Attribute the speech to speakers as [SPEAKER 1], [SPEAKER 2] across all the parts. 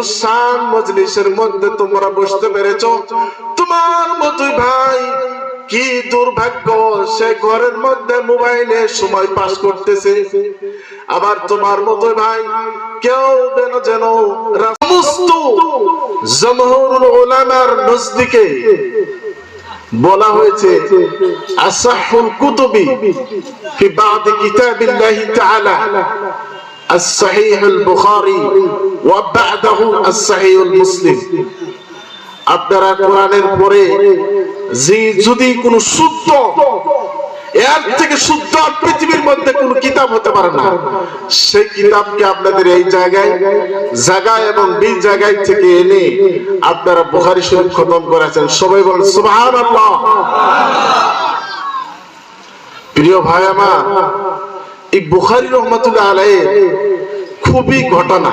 [SPEAKER 1] আজিমুসান মজলিসের মধ্যে তোমরা বসতে পেরেছ। তোমার মতোই ভাই কি দুর্ভাগ্য, সে ঘরের মধ্যে মোবাইলে সময় পাস করতেছে। আবার তোমার মতোই ভাই কেউ যেন যেন সমস্ত জমহুরুল উলামার নজদিকে বলা হয়েছে, আসাহুল কুতুবি ফি বাদ কিতাবিল্লাহি তাআলা। الصحيح البخاري وبعده الصحيح المسلم আপনারা কোরআনের পরে যে যদি কোন শুদ্ধ এর থেকে শুদ্ধ আর পৃথিবীর মধ্যে কোন কিতাব হতে পারে না সেই কিতাবকে আপনাদের এই জায়গায় জায়গায় এবং বীর জায়গায় থেকে এনে আপনারা বুখারী শরীফ খতম করেছেন সবাই বলেন সুবহানাল্লাহ প্রিয় ভাই আমার এই বুখারি রহমতুল্লাহ খুবই ঘটনা।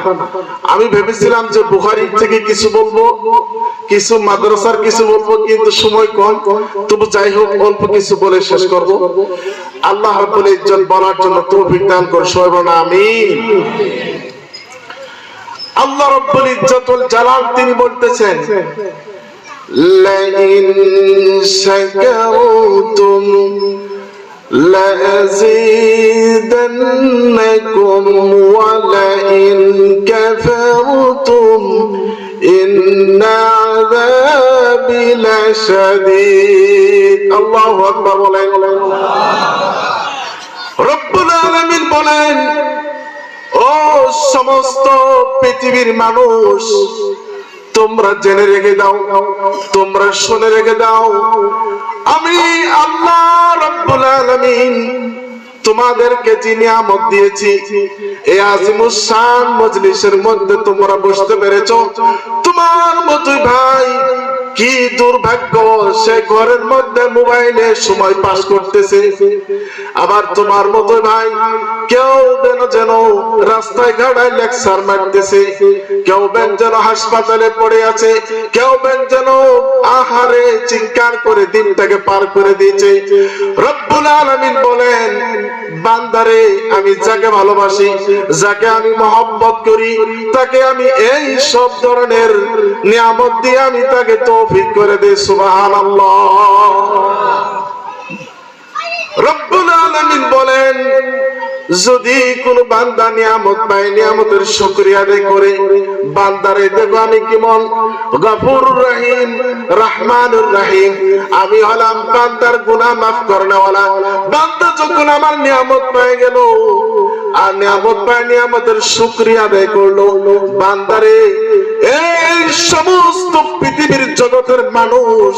[SPEAKER 1] আমি ভেবেছিলাম যে বুখারির থেকে কিছু বলব, কিছু মাদ্রাসার কিছু বলব, কিন্তু সময় কম। তবু যাই হোক, অল্প কিছু বলে শেষ করব। আল্লাহ রাব্বুল ইজ্জত বলার জন্য তৌফিক দান আমিন। আল্লাহ রাব্বুল ইজ্জতুল জালাল তিনি বলতেছেন লাইন শাকারতুম لأزيدنكم ولئن كفرتم إن عذابي لشديد الله أكبر বলেন রব্বুল আলামিন বলেন ও সমস্ত পৃথিবীর মানুষ তোমরা জেনে রেখে দাও তোমরা শুনে রেখে দাও আমি আল্লাহ রব্বুল আলামিন তোমাদেরকে যে নিয়ামত দিয়েছি এই আজিমুসান মজলিসের মধ্যে তোমরা বসতে পেরেছ। তোমার কি দুর্ভাগ্য, সে ঘরের মধ্যে মোবাইলে সময় পাস করতেছে। আবার তোমার মতো ভাই, কেউ যেন যেন রাস্তায় ঘাড়ায় লেকচার মারতেছে। কেউ বেন যেন হাসপাতালে পড়ে আছে, কেউ বেন যেন আহারে চিৎকার করে দিনটাকে পার করে দিয়েছে। রব্বুল আলামিন বলেন বান্দারে আমি যাকে ভালোবাসি যাকে আমি মহব্বত করি তাকে আমি এই সব ধরনের নিয়ামত দিয়ে আমি তাকে তৌফিক করে দেই সুবহানাল্লাহ। রব্বুল আলামিন বলেন যদি কোন বান্দা নিয়ামত পায় নিয়ামতের শুকরিয়া আদায় করে, বান্দারে দেখো আমি কেমন গফুর রহিম, রহমানুর রহিম। আমি হলাম বান্দার গুনাহ মাফ করনেওয়ালা। বান্দা যখন আমার নিয়ামত পেয়ে গেল, আর নিয়ামত পায় নিয়ামতের শুকরিয়া আদায় করল, বান্দারে এই সমস্ত জগতের মানুষ,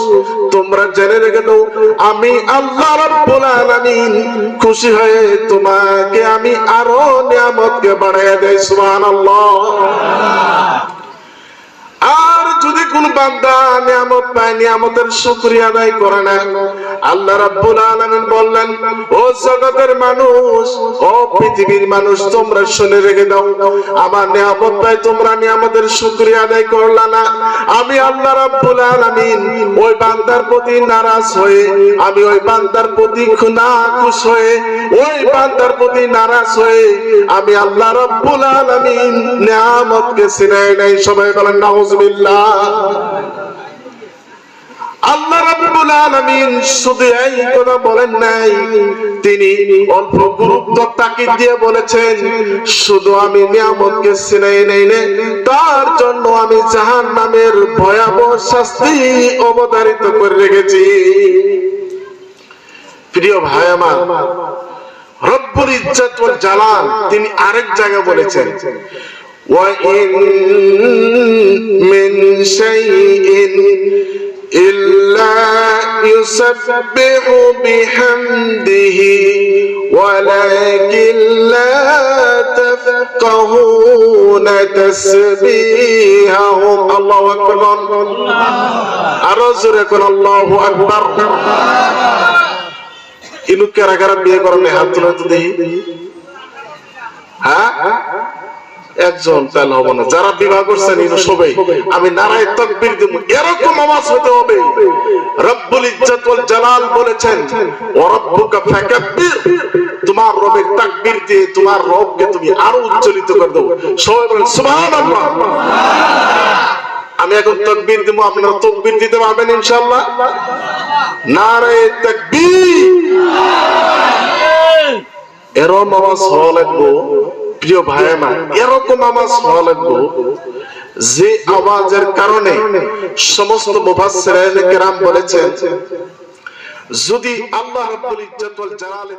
[SPEAKER 1] তোমরা জেনে রেখে দাও, আমি আল্লাহ রাব্বুল আলামিন খুশি হয়ে তোমাকে আমি আরও নিয়ামতকে বাড়াইয়া দেই, সুবহানাল্লাহ। যদি কোন বান্দা নিয়ামত পায়, নিয়ামতের শুকরিয়া আদায় করে না, আল্লাহ রাব্বুল আলামিন বললেন, ও জগতের মানুষ, ও পৃথিবীর মানুষ, তোমরা শুনে রেখে দাও, আমার নিয়ামত পায়, তোমরা নিয়ামতের শুকরিয়া আদায় করলা না। আমি আল্লাহ রাব্বুল আলামিন ওই বান্দার প্রতি নারাজ হয়ে, আমি ওই বান্দার প্রতি না খুশ হয়ে, ওই বান্দার প্রতি নারাজ হয়ে, আমি আল্লাহ রাব্বুল আলামিন নিয়ামতকে সিনাই নাই। সবাই বলেন, নাউজুবিল্লাহ। আল্লাহ রাব্বুল আলামিন শুধু এই কথা বলেন নাই, তিনি অল্প গুরুত্ব তাকিদ দিয়ে বলেছেন, শুধু আমি নিয়ামতকে সিনাই তার জন্য আমি জাহান্নামের ভয়াবহ শাস্তি অবধারিত করে রেখেছি। প্রিয় ভাই আমার, রব্বুল ইজ্জত ওয়াল জালাল, তিনি আরেক জায়গায় বলেছেন وإن من شيء إلا يسبح بحمده ولكن لا تفقهون تسبيحهم الله أكبر أرزق الله أكبر ইনু কারা কারা বিয়ে করেন হাত তুলে তো দেখি হ্যাঁ একজন তাহলে হবে না। যারা বিবাহ করছেন ইনু সবাই। আমি নারায় তকবীর দেব। এরকম আওয়াজ হতে হবে। রব্বুল ইজ্জত ওয়াল জালাল বলেছেন, ওয়া রাব্বুকা ফাকাব্বির। তোমার রবের তাকবীর দিয়ে তোমার রবকে তুমি আরও উজ্জ্বলিত করে দাও সবাই বলেন, সুবহানাল্লাহ। এখন তকবীর দিব, আপনারা তকবীর দিতে পারবেন ইনশাআল্লাহ? নারে তাকবীর। এরকম আওয়াজ হওয়া লাগবো প্রিয় ভাই আমার এরকম আওয়াজ হওয়া লাগবো যে আওয়াজের কারণে সমস্ত মুফাসসিরিন কেরাম বলেছেন, যদি আল্লাহ রাব্বুল ইজ্জত ওয়াল জালালে